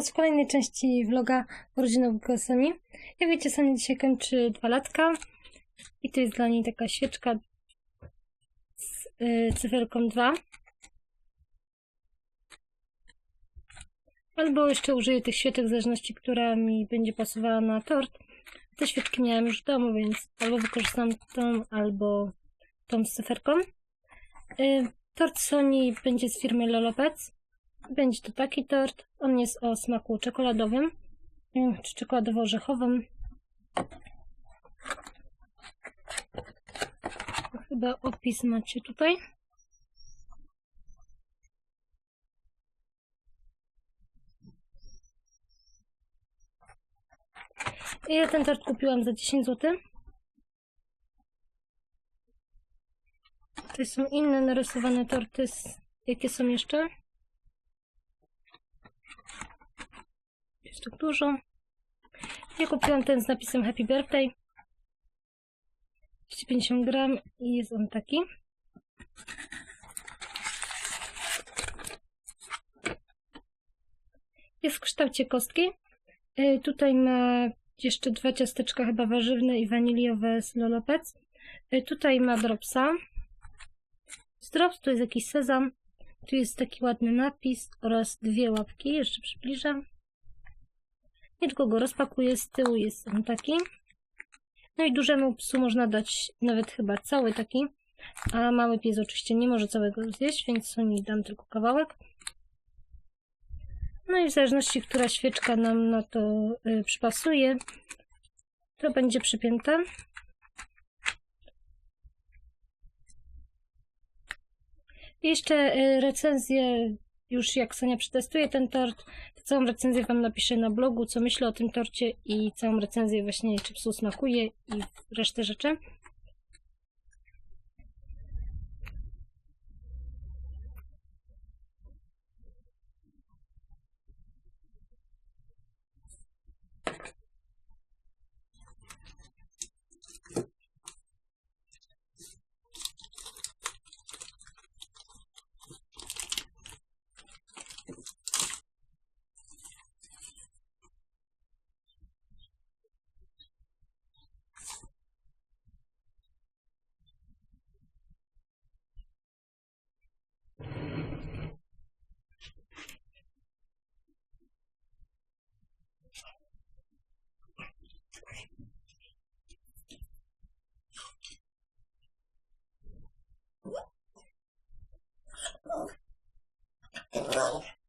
Was w kolejnej części vloga urodzinowego Sony. Jak wiecie, Sony dzisiaj kończy dwa latka i to jest dla niej taka świeczka z y, cyferką 2. Albo jeszcze użyję tych świeczek w zależności, która mi będzie pasowała na tort. Te świeczki miałam już w domu, więc albo wykorzystam tą, albo tą z cyferką. Y, tort Sony będzie z firmy Lolopec. Będzie to taki tort. On jest o smaku czekoladowym, wiem, czy czekoladowo-orzechowym. Chyba opis macie tutaj. Ja ten tort kupiłam za 10 zł. To są inne narysowane torty. Jakie są jeszcze? Dużo. Ja kupiłam ten z napisem Happy Birthday. 250 gram i jest on taki. Jest w kształcie kostki. Y, Tutaj ma jeszcze dwa ciasteczka chyba warzywne i waniliowe z Lolopec. Y, Tutaj ma dropsa. Z drops tu jest jakiś sezam. Tu jest taki ładny napis oraz dwie łapki. Jeszcze przybliżam. Niedługo go rozpakuję. Z tyłu jest on taki. No i dużemu psu można dać nawet chyba cały taki. A mały pies oczywiście nie może całego zjeść, więc Soni dam tylko kawałek. No i w zależności, która świeczka nam na to y, przypasuje, to będzie przypięta. Jeszcze y, recenzję, już jak Sonia przetestuje ten tort, to całą recenzję Wam napiszę na blogu, co myślę o tym torcie i całą recenzję właśnie, czy psu smakuje i resztę rzeczy. well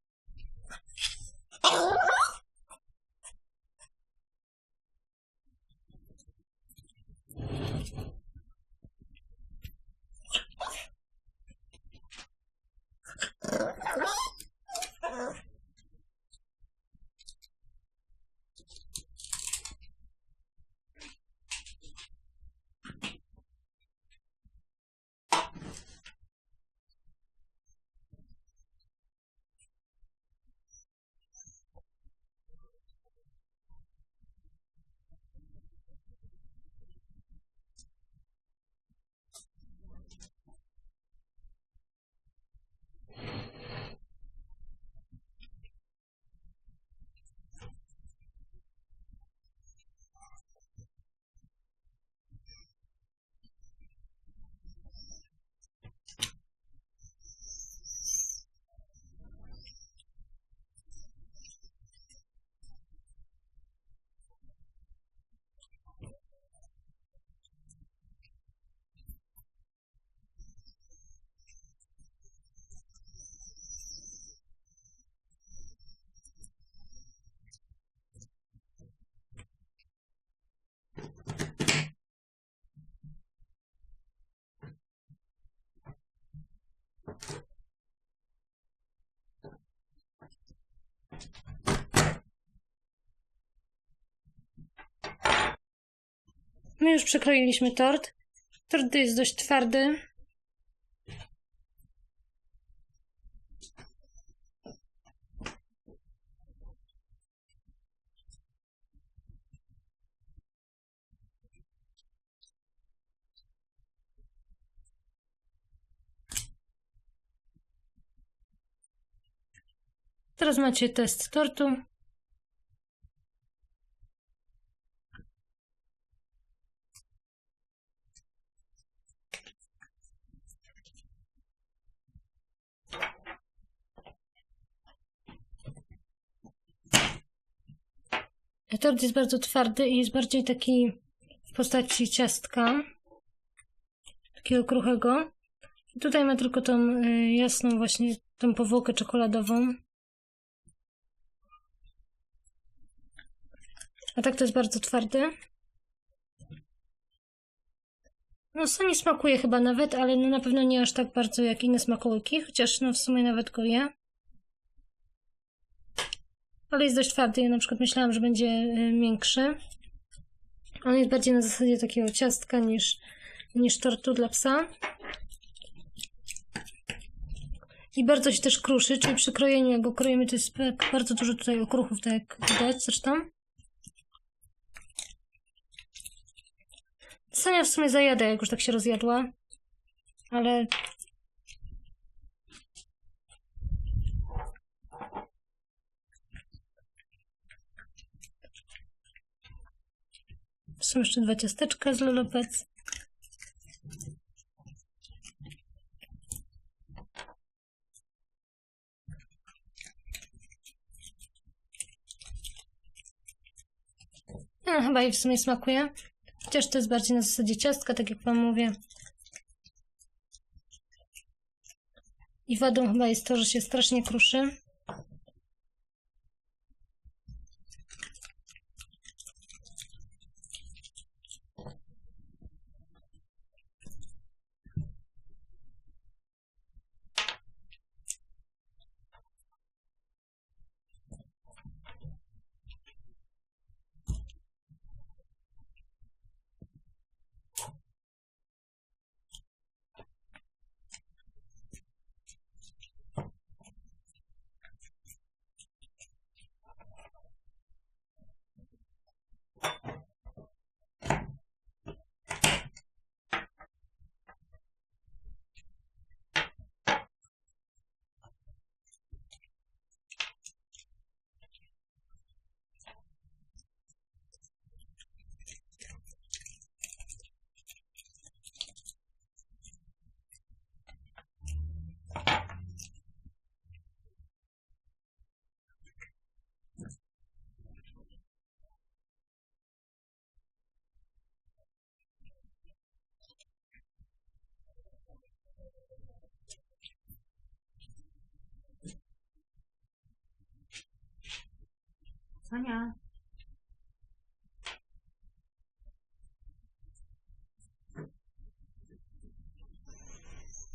My już przekroiliśmy tort. Tort jest dość twardy. Teraz macie test tortu. Tort jest bardzo twardy i jest bardziej taki w postaci ciastka. Takiego kruchego. I tutaj ma tylko tą y, jasną właśnie, tą powłokę czekoladową. A tak to jest bardzo twardy. No Soni smakuje chyba nawet, ale no na pewno nie aż tak bardzo jak inne smakołyki, chociaż no w sumie nawet go je. Ale jest dość twardy, ja na przykład myślałam, że będzie y, miększy. On jest bardziej na zasadzie takiego ciastka niż, niż tortu dla psa. I bardzo się też kruszy, czyli przy krojeniu, jak go kroimy, to jest bardzo dużo tutaj okruchów, tak jak widać zresztą. Sonia w sumie zajada, jak już tak się rozjadła. Ale... Są jeszcze dwa ciasteczka z lolopec. No, chyba jej w sumie smakuje. Chociaż to jest bardziej na zasadzie ciastka, tak jak wam mówię. I wadą chyba jest to, że się strasznie kruszy.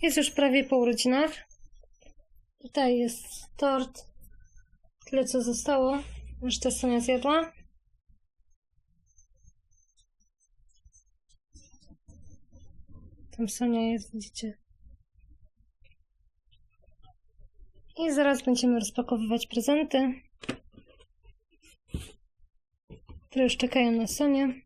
Jest już prawie po urodzinach. Tutaj jest tort. Tyle co zostało. Ta Sonia zjadła. Tam Sonia jest, widzicie. I zaraz będziemy rozpakowywać prezenty, które już czekają na Sonię.